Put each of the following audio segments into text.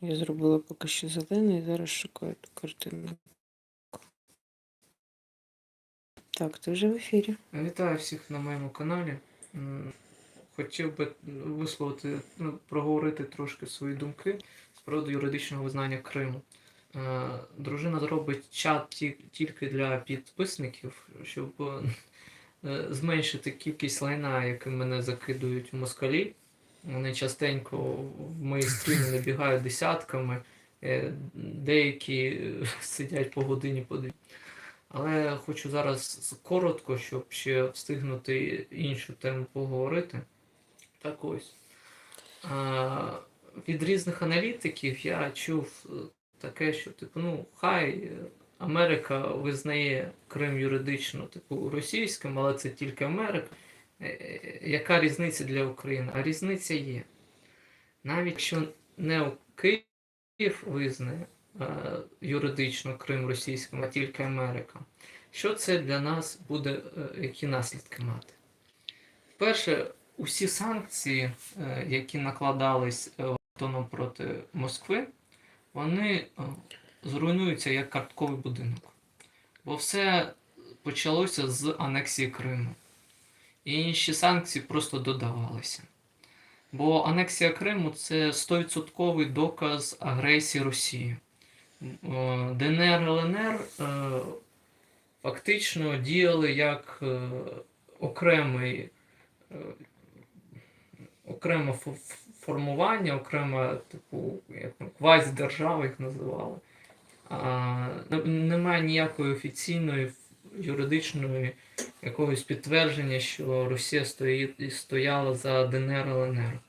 Я зробила поки що зелений, зараз шукаю ту картину. Так, ти вже в ефірі. Вітаю всіх на моєму каналі. Хотів би висловити, ну, проговорити трошки свої думки з приводу юридичного визнання Криму. Е, Дружина зробить чат тільки для підписників, щоб е, зменшити кількість лайна, яким мене закидують москалі. Вони частенько в мої стріми набігають десятками, е, деякі е, сидять по годині по дві. Але хочу зараз коротко, щоб ще встигнути іншу тему поговорити. Так ось. Від різних аналітиків я чув е, таке, що типу, ну, хай Америка визнає Крим юридично, типу, російським, але це тільки Америка. Е, Яка різниця для України? А різниця є. Навіть якщо не Київ визнає е, юридично Крим російським, а тільки Америка. Що це для нас буде, е, які наслідки мати? Перше, усі санкції, які накладались проти Москви, вони зруйнуються як картковий будинок. Бо все почалося з анексії Криму. І інші санкції просто додавалися. Бо анексія Криму це 100% доказ агресії Росії. Е, ДНР ЛНР е, фактично діяли як е, окремий, окреме формування, окрема, типу, квазідержава їх називали. Немає ніякої офіційної юридичної якогось підтвердження, що Росія стоїть, стояла за ДНР ЛНР.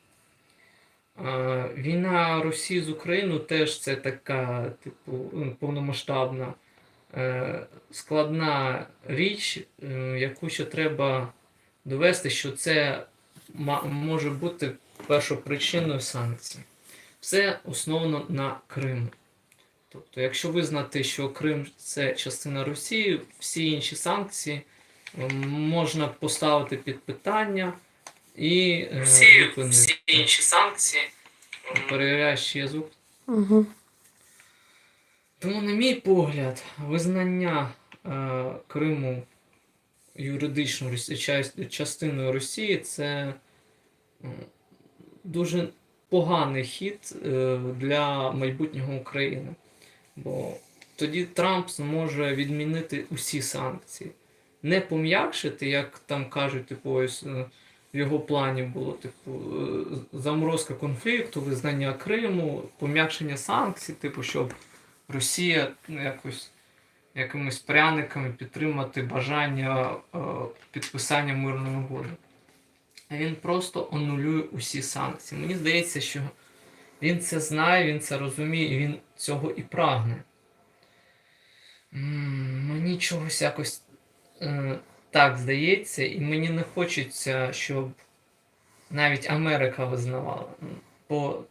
Війна Росії з Україною теж це така, типу, ну, повномасштабна, е, складна річ, е, яку ще треба довести, що це може бути першопричиною санкцій. Все основано на Криму. Тобто, якщо визнати, що Крим це частина Росії, всі інші санкції е, можна поставити під питання і е, Всі, всі інші санкції. Перевіряєш ще є звук. Угу. Тому, на мій погляд, визнання е, Криму юридично частиною Росії це дуже поганий хід е, для майбутнього України. Бо тоді Трамп зможе відмінити усі санкції. Не пом'якшити, як там кажуть, типу, ось е, в його плані було, типу, е, заморозка конфлікту, визнання Криму, пом'якшення санкцій, типу, щоб Росія якось якимись пряниками підтримати бажання е, підписання мирної угоди. А він просто анулює усі санкції. Мені здається, що він це знає, він це розуміє, і він цього і прагне. Мені чогось якось е, так здається, і мені не хочеться, щоб навіть Америка визнавала. Бо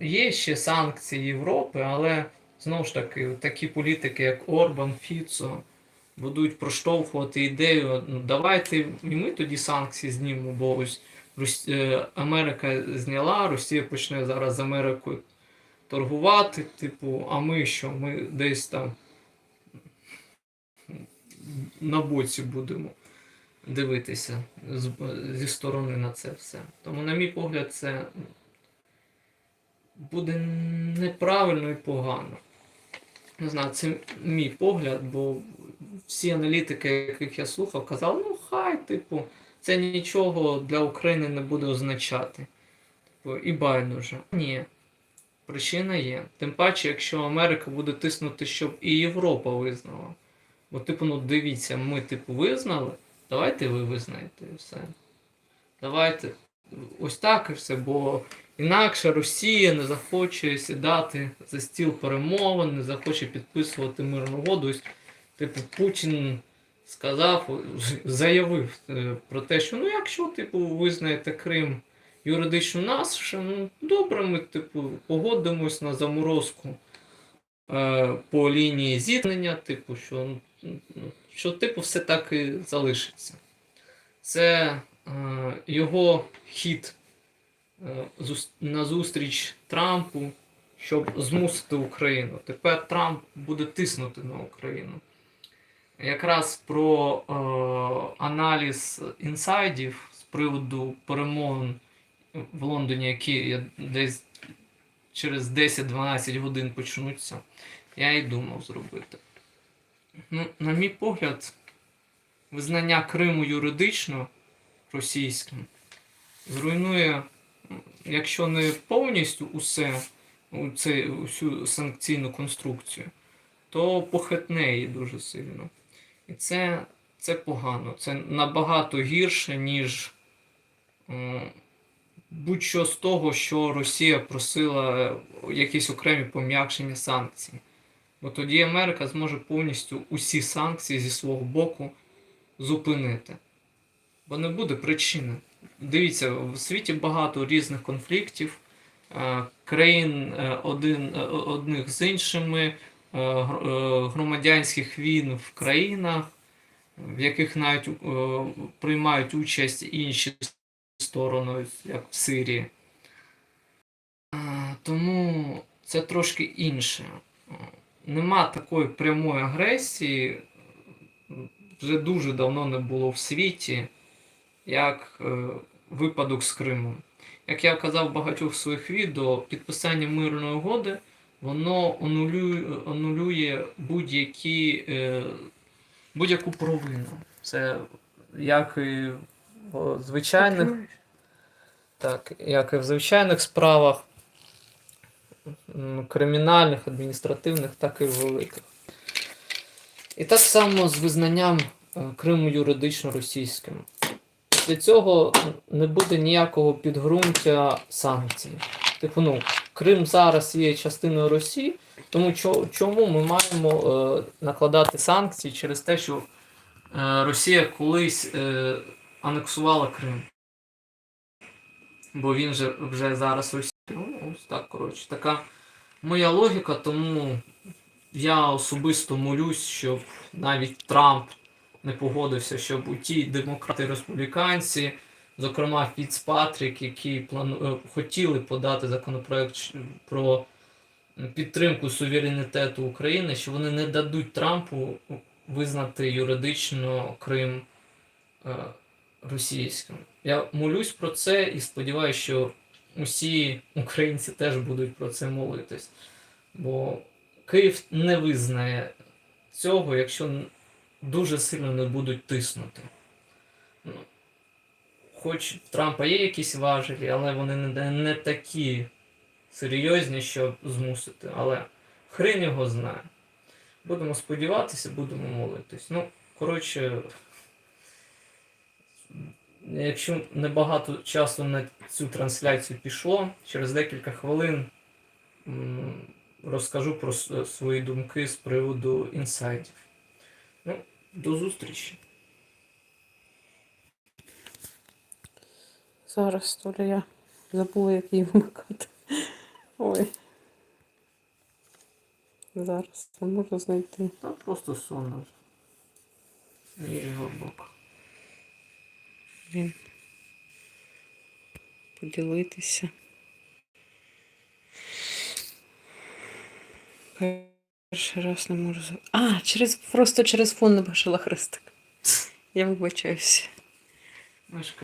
є ще санкції Європи, але знову ж таки, такі політики, як Орбан, Фіцо, будуть проштовхувати ідею, ну давайте і ми тоді санкції знімемо, бо ось Рос- е, Америка зняла, Росія почне зараз з Америкою торгувати, типу, а ми що? Ми десь там на боці будемо дивитися зі сторони на це все. Тому, на мій погляд, це буде неправильно і погано. Не знаю, це мій погляд, бо всі аналітики, яких я слухав, казали, ну хай, типу, це нічого для України не буде означати. Типу, і байдуже. Ні. Причина є. Тим паче, якщо Америка буде тиснути, щоб і Європа визнала. Бо, типу, ну дивіться, ми, типу, визнали, давайте ви визнаєте і все. Давайте ось так і все, бо інакше Росія не захоче сідати за стіл перемовин, не захоче підписувати мирну угоду. Типу, Путін сказав, заявив е, про те, що ну якщо типу визнаєте Крим юридично нашим, ну добре, ми типу погодимось на заморозку е, по лінії зіткнення, типу, що, ну, що типу все так і залишиться. Це е, його хід е, зус- назустріч Трампу, щоб змусити Україну. Тепер Трамп буде тиснути на Україну. Якраз про е, аналіз інсайдів з приводу перемовин в Лондоні, які десь через 10-12 годин почнуться, я і думав зробити. Ну, на мій погляд, визнання Криму юридично російським зруйнує, якщо не повністю усе, усю санкційну конструкцію, то похитне її дуже сильно. І це, це погано. Це набагато гірше, ніж будь-що з того, що Росія просила якісь окремі пом'якшення санкцій. Бо тоді Америка зможе повністю усі санкції зі свого боку зупинити. Бо не буде причини. Дивіться, в світі багато різних конфліктів, е, країн е, один, е, одних з іншими, е, е, громадянських війн в країнах, в яких навіть е, приймають участь інші сторони, як в Сирії. Е, Тому це трошки інше. Е, Нема такої прямої агресії, е, вже дуже давно не було в світі, як е, випадок з Кримом. Як я казав в багатьох своїх відео, підписання мирної угоди воно анулює, анулює будь-які, е, будь-яку провину. Це як і в звичайних, так, як і в звичайних справах, кримінальних, адміністративних, так і великих. І так само з визнанням е, Криму юридично російським. Після цього не буде ніякого підґрунтя санкцій. Типу, ну, Крим зараз є частиною Росії, тому чому ми маємо е, накладати санкції через те, що е, Росія колись е, анексувала Крим? Бо він же вже зараз Росія. Ну, ось так, коротше. Така моя логіка, тому я особисто молюсь, щоб навіть Трамп не погодився, щоб у ті демократи республіканці, зокрема Фіцпатрік, які плану... е, хотіли подати законопроект про підтримку суверенітету України, що вони не дадуть Трампу визнати юридично Крим е, російським. Я молюсь про це і сподіваюся, що усі українці теж будуть про це молитись. Бо Київ не визнає цього, якщо дуже сильно не будуть тиснути. Хоч в Трампа є якісь важелі, але вони не, не такі серйозні, щоб змусити. Але хрен його знає. Будемо сподіватися, будемо молитись. Ну, коротше, якщо небагато часу на цю трансляцію пішло, через декілька хвилин розкажу про свої думки з приводу інсайдів. Ну, до зустрічі. Зараз то ли я забула, як її вмикати. Ой. Зараз не можу знайти. Та просто сонно. І глибоко. Поділитися. Перший раз не можу. А, через, просто через фон не бачила хрестик. Я вибачаюся.